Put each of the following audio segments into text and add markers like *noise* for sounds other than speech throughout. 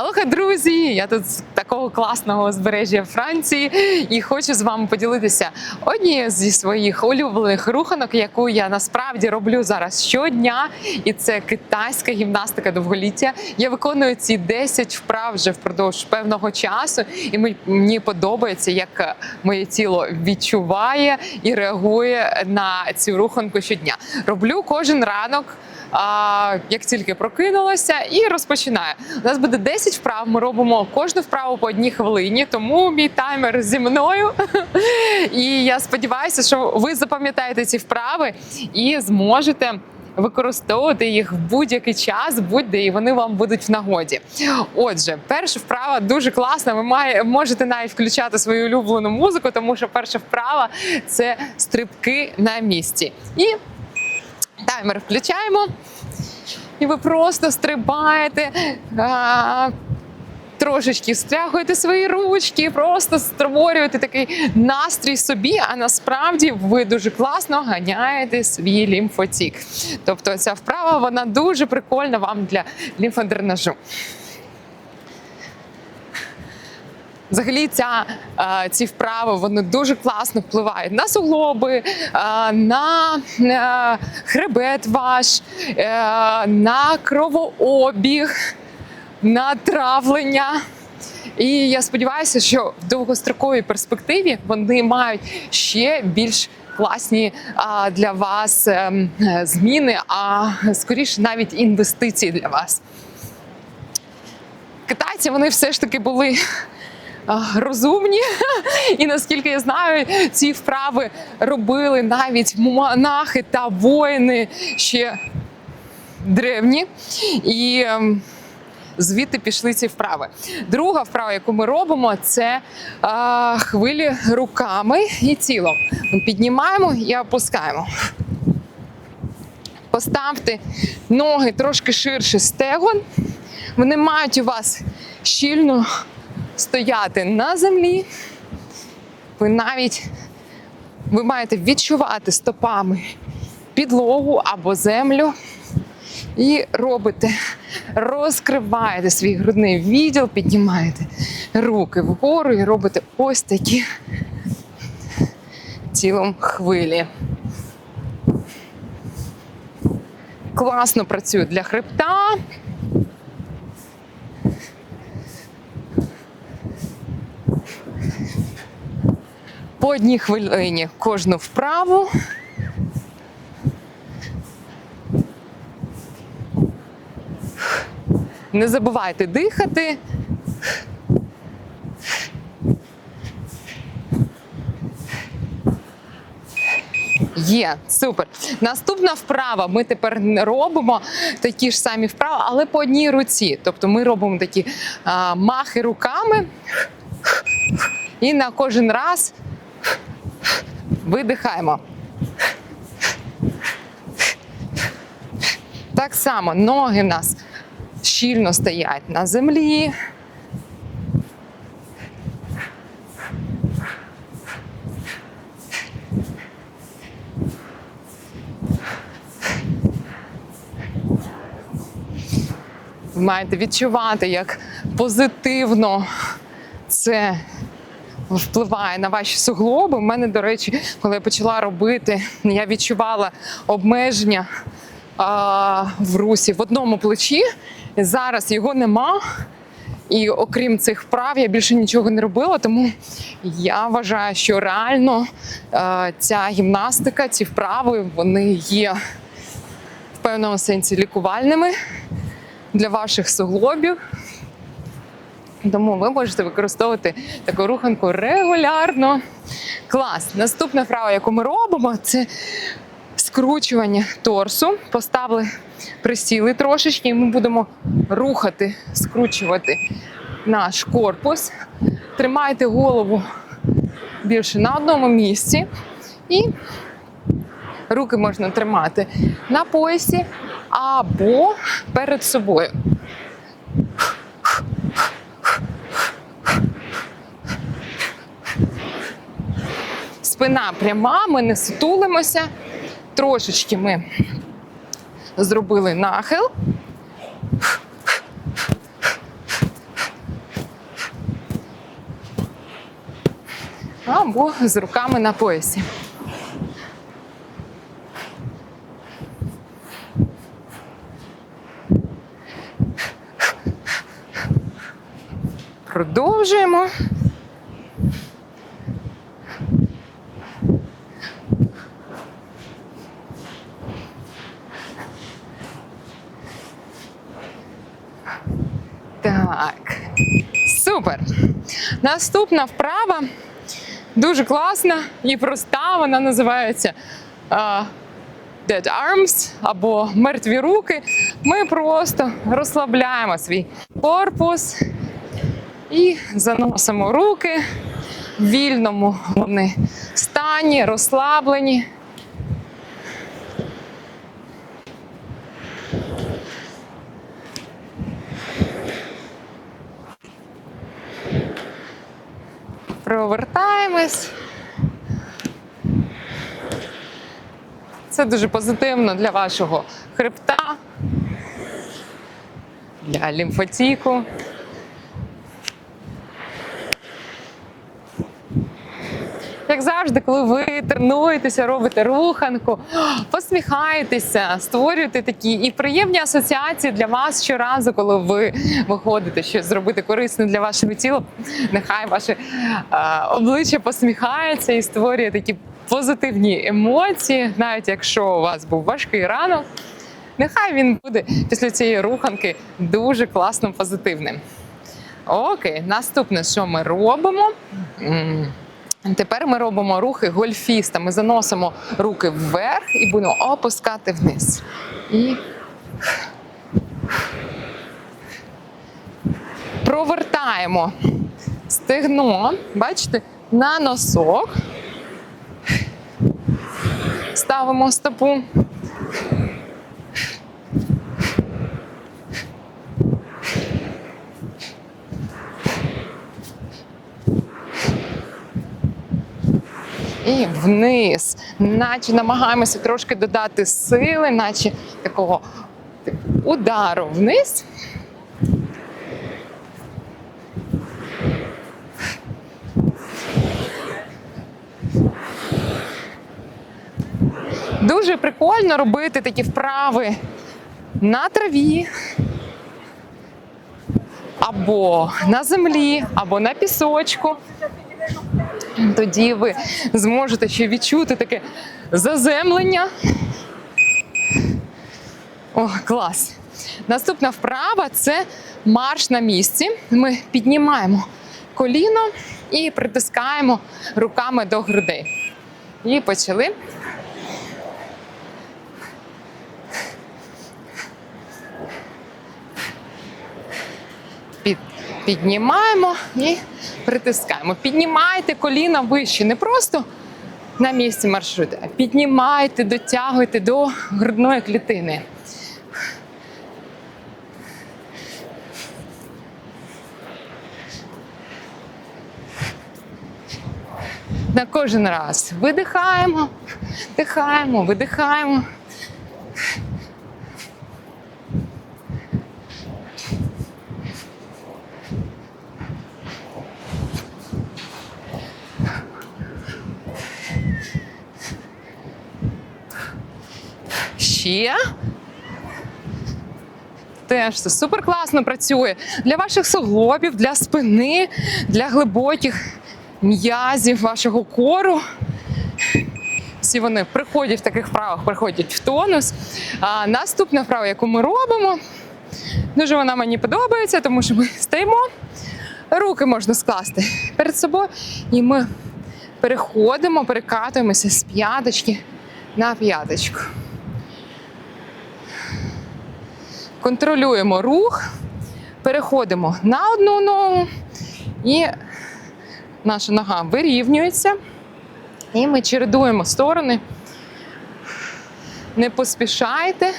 Алоха, друзі! Я тут з такого класного узбережжя Франції і хочу з вами поділитися однією зі своїх улюблених руханок, яку я насправді роблю зараз щодня. І це китайська гімнастика довголіття. Я виконую ці 10 вправ вже впродовж певного часу, і мені- подобається, як моє тіло відчуває і реагує на цю руханку щодня. Роблю кожен ранок. А, як тільки прокинулася, і розпочинаю. У нас буде 10 вправ. Ми робимо кожну вправу по одній хвилині, тому мій таймер зі мною. І я сподіваюся, що ви запам'ятаєте ці вправи і зможете. Використовувати їх в будь-який час, будь-де і вони вам будуть в нагоді. Отже, перша вправа дуже класна. Ви має, можете навіть включати свою улюблену музику, тому що перша вправа це стрибки на місці. І Таймер включаємо. І ви просто стрибаєте. Трошечки стрягуєте свої ручки, просто створюєте такий настрій собі, а насправді ви дуже класно ганяєте свій лімфотік. Тобто ця вправа вона дуже прикольна вам для лімфодренажу. Взагалі, ця, е, ці вправи вони дуже класно впливають на суглоби, е, на е, хребет ваш, на кровообіг, на травлення. І я сподіваюся, що в довгостроковій перспективі вони мають ще більш класні для вас зміни, а скоріше навіть інвестиції для вас. Китайці вони все ж таки були розумні, і наскільки я знаю, ці вправи робили навіть монахи та воїни ще древні. І ем, звідти пішли ці вправи. Друга вправа, яку ми робимо, це а, хвилі руками і тілом. Ми піднімаємо і опускаємо. Поставте ноги трошки ширше стегон. Вони мають у вас щільно стояти на землі. Ви навіть ви маєте відчувати стопами підлогу або землю. І робите, розкриваєте свій грудний відділ, піднімаєте руки вгору і робите ось такі тілом хвилі. Класно працює для хребта. По одній хвилині кожну вправу. Не забувайте дихати. Є, супер. Наступна вправа. Ми тепер робимо такі ж самі вправи, але по одній руці. Тобто ми робимо такі а, махи руками і на кожен раз видихаємо. Так само ноги в нас щільно стоять на землі. Ви маєте відчувати, як позитивно це впливає на ваші суглоби. У мене, до речі, коли я почала робити, я відчувала обмеження а, в русі в одному плечі. Зараз його нема. І окрім цих вправ, я більше нічого не робила, тому я вважаю, що реально ця гімнастика, ці вправи, вони є в певному сенсі лікувальними для ваших суглобів. Тому ви можете використовувати таку руханку регулярно. Клас. Наступна вправа, яку ми робимо, це скручування торсу. Поставили, присіли трошечки, і ми будемо рухати, скручувати наш корпус. Тримайте голову більше на одному місці. І руки можна тримати на поясі або перед собою. спина пряма, ми не сутулимося. Трошечки ми зробили нахил. Або з руками на поясі. Продовжуємо. Супер. Наступна вправа дуже класна і проста. Вона називається а, Dead Arms або мертві руки. Ми просто розслабляємо свій корпус і заносимо руки в вільному вони стані, розслаблені. Провертаємось. Це дуже позитивно для вашого хребта, для лімфотіку. Як завжди, коли ви тренуєтеся, робите руханку, посміхаєтеся, створюєте такі і приємні асоціації для вас щоразу, коли ви виходите щось зробити корисне для вашого тіла. Нехай ваше обличчя посміхається і створює такі позитивні емоції, навіть якщо у вас був важкий ранок. Нехай він буде після цієї руханки дуже класно позитивним. Окей, наступне, що ми робимо? Тепер ми робимо рухи гольфіста. Ми заносимо руки вверх і будемо опускати вниз. І провертаємо стегно, бачите, на носок. Ставимо стопу. Вниз, наче намагаємося трошки додати сили, наче такого удару вниз. Дуже прикольно робити такі вправи на траві, або на землі, або на пісочку. Тоді ви зможете ще відчути таке заземлення. О, клас! Наступна вправа це марш на місці. Ми піднімаємо коліно і притискаємо руками до грудей. І почали. Піднімаємо і притискаємо. Піднімайте коліна вище, не просто на місці маршруту, а піднімайте, дотягуйте до грудної клітини. На кожен раз видихаємо, вдихаємо, видихаємо. Ще. Теж це супер класно працює для ваших суглобів, для спини, для глибоких м'язів вашого кору. Всі вони приходять в таких вправах, приходять в тонус. А наступна вправа, яку ми робимо, дуже вона мені подобається, тому що ми стоїмо, руки можна скласти перед собою, і ми переходимо, перекатуємося з п'яточки на п'яточку. Контролюємо рух, переходимо на одну ногу, і наша нога вирівнюється. І ми чередуємо сторони. Не поспішайте.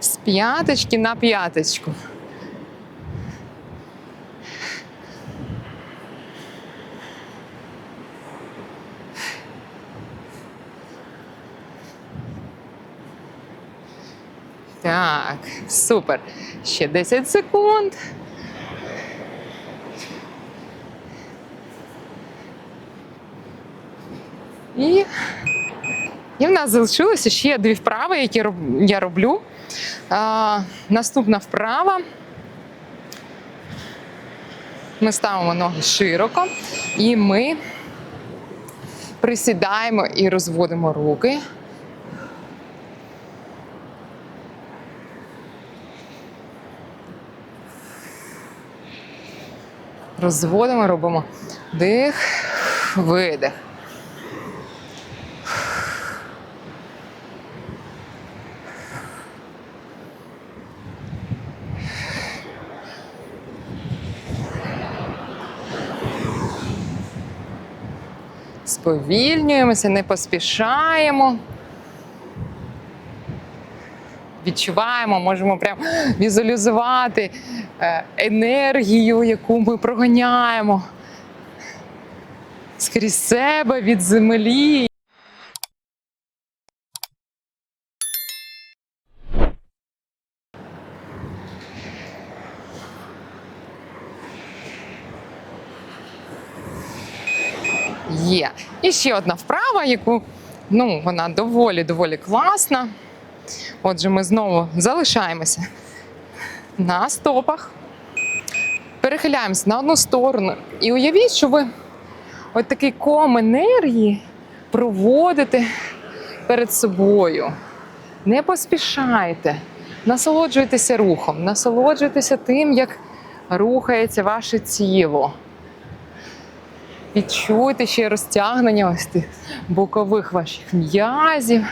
З п'яточки на п'яточку. Так, супер. Ще 10 секунд. І, і в нас залишилося ще дві вправи, які я роблю. А, наступна вправа. Ми ставимо ноги широко і ми присідаємо і розводимо руки. Розводимо, робимо дих, видих. Сповільнюємося, не поспішаємо. Відчуваємо, можемо прям *gasps* візуалізувати енергію, яку ми проганяємо скрізь себе від землі. Є. І ще одна вправа, яку ну, вона доволі доволі класна. Отже, ми знову залишаємося на стопах, перехиляємося на одну сторону. І уявіть, що ви от такий ком енергії проводите перед собою. Не поспішайте, насолоджуйтеся рухом, насолоджуйтеся тим, як рухається ваше тіло. Відчуйте ще розтягнення ось тих бокових ваших м'язів.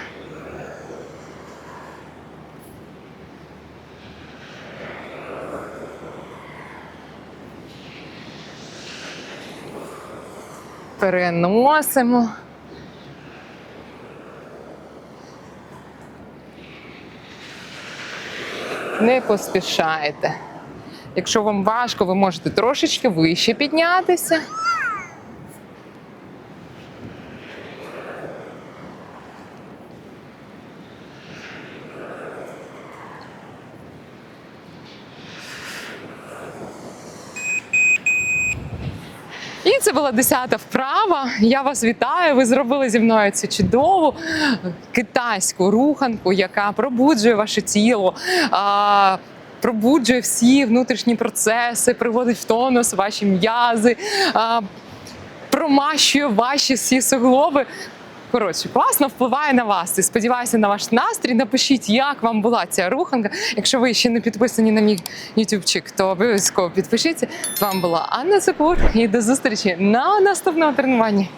Переносимо. Не поспішайте. Якщо вам важко, ви можете трошечки вище піднятися. Була десята вправа. Я вас вітаю. Ви зробили зі мною цю чудову китайську руханку, яка пробуджує ваше тіло. Пробуджує всі внутрішні процеси, приводить в тонус ваші м'язи, промащує ваші всі суглоби. Коротше, класно впливає на вас. І сподіваюся на ваш настрій. Напишіть, як вам була ця руханка. Якщо ви ще не підписані на мій ютубчик, то обов'язково підпишіться. З вами була Анна Цепур і до зустрічі на наступному тренуванні.